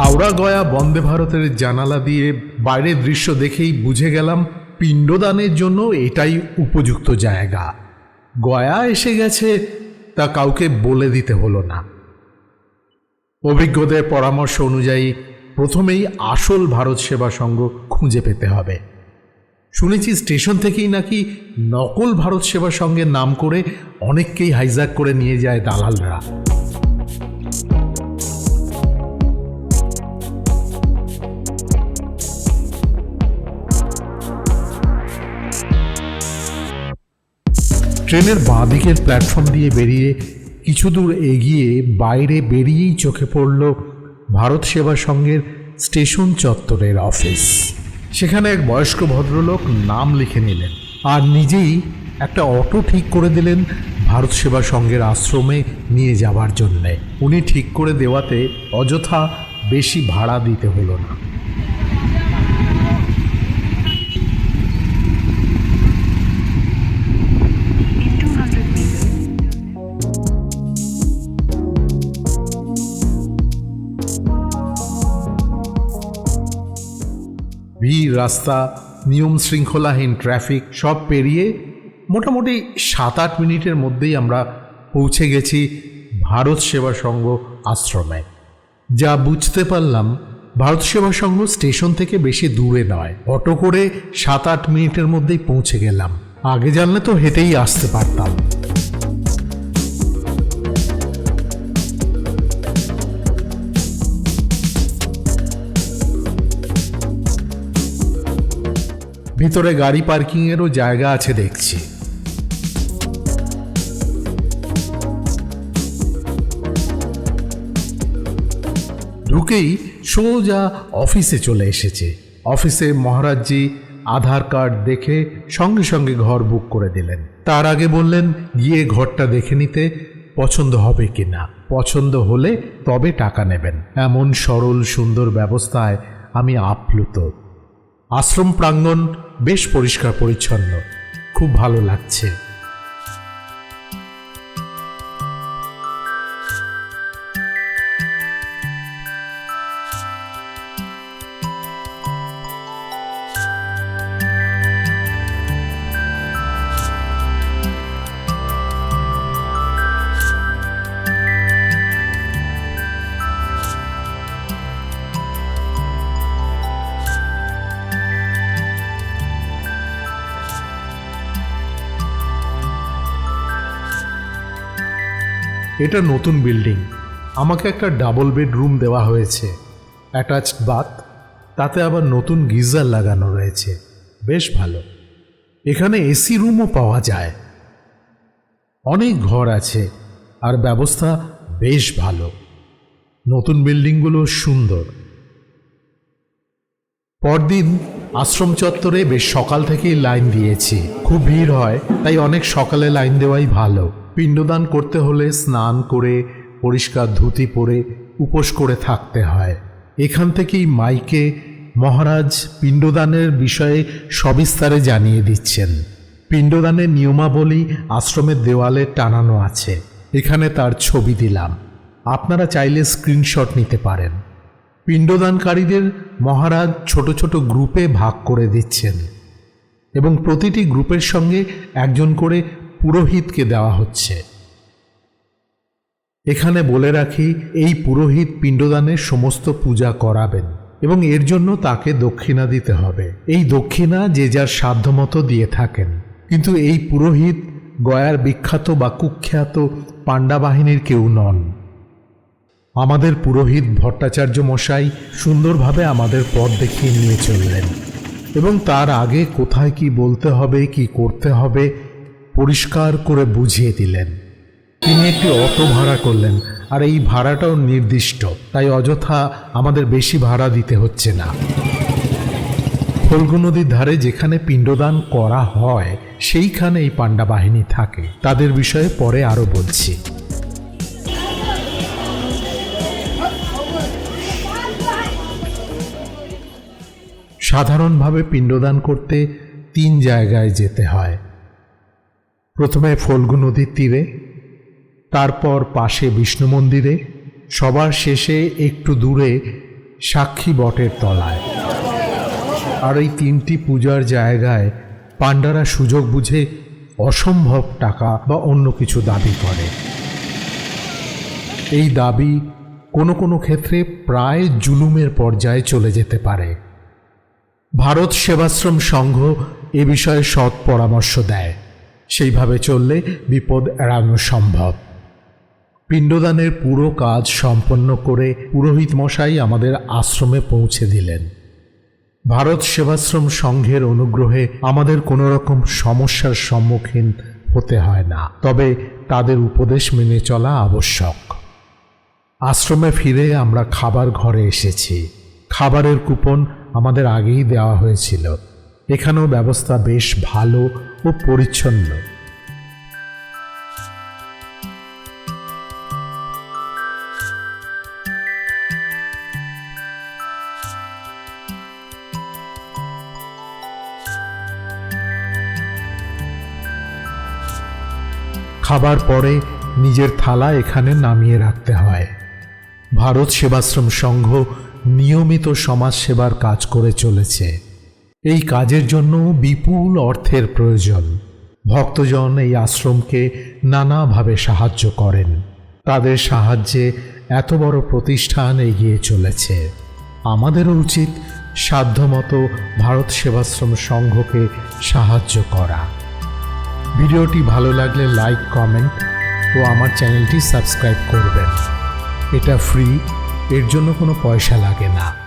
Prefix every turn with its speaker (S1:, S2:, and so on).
S1: হাওড়া গয়া বন্দে ভারতের জানালা দিয়ে বাইরের দৃশ্য দেখেই বুঝে গেলাম, পিণ্ডদানের জন্য এটাই উপযুক্ত জায়গা। গয়া এসে গেছে, তা কাউকে বলে দিতে হলো না। অভিজ্ঞদের পরামর্শ অনুযায়ী প্রথমেই আসল ভারত সেবা সংঘ খুঁজে পেতে হবে। শুনেছি স্টেশন থেকেই নাকি নকল ভারত সেবা সংঘের নাম করে অনেককেই হাইজ্যাক করে নিয়ে যায় দালালরা। ট্রেনের বাঁ দিকের প্ল্যাটফর্ম দিয়ে বেরিয়ে কিছু দূর এগিয়ে বাইরে বেরিয়েই চোখে পড়ল ভারত সেবা সংঘের স্টেশন চত্বরের অফিস। সেখানে এক বয়স্ক ভদ্রলোক নাম লিখে নিলেন আর নিজেই একটা অটো ঠিক করে দিলেন ভারত সেবা সংঘের আশ্রমে নিয়ে যাওয়ার জন্যে। উনি ঠিক করে দেওয়াতে অযথা বেশি ভাড়া দিতে হলো না। রাস্তা, নিয়ম শৃঙ্খলাহীন ট্রাফিক, সব পেরিয়ে মোটামুটি সাত আট মিনিটের মধ্যেই আমরা পৌঁছে গেছি ভারত সেবা সংঘ আশ্রমে। যা বুঝতে পারলাম, ভারত সেবা সংঘ স্টেশন থেকে বেশি দূরে নয়। অটো করে সাত আট মিনিটের মধ্যেই পৌঁছে গেলাম। আগে জানলে তো হেঁটেই আসতে পারতাম। ভিতরে গাড়ি পার্কিংয়েরও জায়গা আছে দেখছি। ঢুকেই সোজা অফিসে চলে এসেছে। অফিসে মহারাজজি আধার কার্ড দেখে সঙ্গে সঙ্গে ঘর বুক করে দিলেন। তার আগে বললেন, গিয়ে ঘরটা দেখে নিতে পছন্দ হবে কি না? পছন্দ হলে তবে টাকা নেবেন। এমন সরল সুন্দর ব্যবস্থায় আমি আপ্লুত। আশ্রম প্রাঙ্গণ বেশ পরিষ্কার পরিচ্ছন্ন খুব ভালো লাগছে। এটা নতুন বিল্ডিং। আমাকে একটা ডাবল বেডরুম দেওয়া হয়েছে। অ্যাটাচড বাথ, তাতে আবার নতুন গিজার লাগানো রয়েছে। বেশ ভালো। এখানে এসি রুমও পাওয়া যায়। অনেক ঘর আছে আর ব্যবস্থা বেশ ভালো। নতুন বিল্ডিংগুলো সুন্দর। পরদিন আশ্রম চত্বরে বেশ সকাল থেকেই লাইন দিয়েছি। খুব ভিড় হয়, তাই অনেক সকালে লাইন দেওয়াই ভালো। পিণ্ডদান করতে হলে স্নান করে, পরিষ্কার ধুতি পরে, উপোস করে থাকতে হয়। এখান থেকেই মাইকে মহারাজ পিণ্ডদানের বিষয়ে সবিস্তারে জানিয়ে দিচ্ছেন। পিণ্ডদানের নিয়মাবলী আশ্রমের দেওয়ালে টানানো আছে। এখানে তার ছবি দিলাম। আপনারা চাইলে স্ক্রিনশট নিতে পারেন। পিণ্ডদানকারীদের মহারাজ ছোট ছোট গ্রুপে ভাগ করে দিচ্ছেন এবং প্রতিটি গ্রুপের সঙ্গে একজন করে পুরোহিতকে দেওয়া হচ্ছে। এখানে বলে রাখি, এই পুরোহিত পিণ্ডদানের সমস্ত পূজা করাবেন এবং এর জন্য তাকে দক্ষিণা দিতে হবে। এই দক্ষিণা যে যার সাধ্যমতো দিয়ে থাকেন। কিন্তু এই পুরোহিত গয়ার বিখ্যাত বা কুখ্যাত পাণ্ডা বাহিনীর কেউ নন। আমাদের পুরোহিত ভট্টাচার্য মশাই সুন্দরভাবে আমাদের পথ দেখিয়ে নিয়ে চললেন এবং তার আগে কোথায় কি বলতে হবে, কি করতে হবে পরিষ্কার করে বুঝিয়ে দিলেন। তিনি একটি অটো ভাড়া করলেন, আর এই ভাড়াটাও নির্দিষ্ট, তাই অযথা আমাদের বেশি ভাড়া দিতে হচ্ছে না। ফল্গু নদীর ধারে যেখানে পিণ্ডদান করা হয়, সেইখানে এই পাণ্ডা বাহিনী থাকে। তাদের বিষয়ে পরে আরও বলছি। সাধারণভাবে পিণ্ডদান করতে তিন জায়গায় যেতে হয়। প্রথমে ফল্গু নদীর তীরে, তারপর পাশে বিষ্ণু মন্দিরে, সবার শেষে একটু দূরে সাক্ষী বটের তলায়। আর এই তিনটি পূজার জায়গায় পাণ্ডারা সুযোগ বুঝে অসম্ভব টাকা বা অন্য কিছু দাবি করে। এই দাবি কোনো কোনো ক্ষেত্রে প্রায় জুলুমের পর্যায়ে চলে যেতে পারে। ভারত সেবাশ্রম সংঘ এ বিষয়ে সৎ পরামর্শ দেয়। সেইভাবে চললে বিপদ এড়ানো সম্ভব। পিণ্ডদানের পুরো কাজ সম্পন্ন করে পুরোহিত মশাই আমাদের আশ্রমে পৌঁছে দিলেন। ভারত সেবাশ্রম সংঘের অনুগ্রহে আমাদের কোনো রকম সমস্যার সম্মুখীন হতে হয় না, তবে তাদের উপদেশ মেনে চলা আবশ্যক। আশ্রমে ফিরে আমরা খাবার ঘরে এসেছি। খাবারের কুপন আমাদের আগেই দেওয়া হয়েছিল। এখানেও ব্যবস্থা বেশ ভালো ও পরিচ্ছন্ন। খাবার পরে নিজের থালা এখানে নামিয়ে রাখতে হয়। ভারত সেবাশ্রম সংঘ নিয়মিত সমাজ সেবার কাজ করে চলেছে। এই কাজের জন্য বিপুল অর্থের প্রয়োজন। ভক্তজন এই আশ্রমকে নানাভাবে সাহায্য করেন। তাদের সাহায্যে এত বড় প্রতিষ্ঠান এগিয়ে চলেছে। আমাদেরও উচিত সাধ্যমতো ভারত সেবাশ্রম সংঘকে সাহায্য করা। ভিডিওটি ভালো লাগলে লাইক, কমেন্ট ও আমার চ্যানেলটি সাবস্ক্রাইব করবেন। এটা ফ্রি, এর জন্য কোনো পয়সা লাগে না।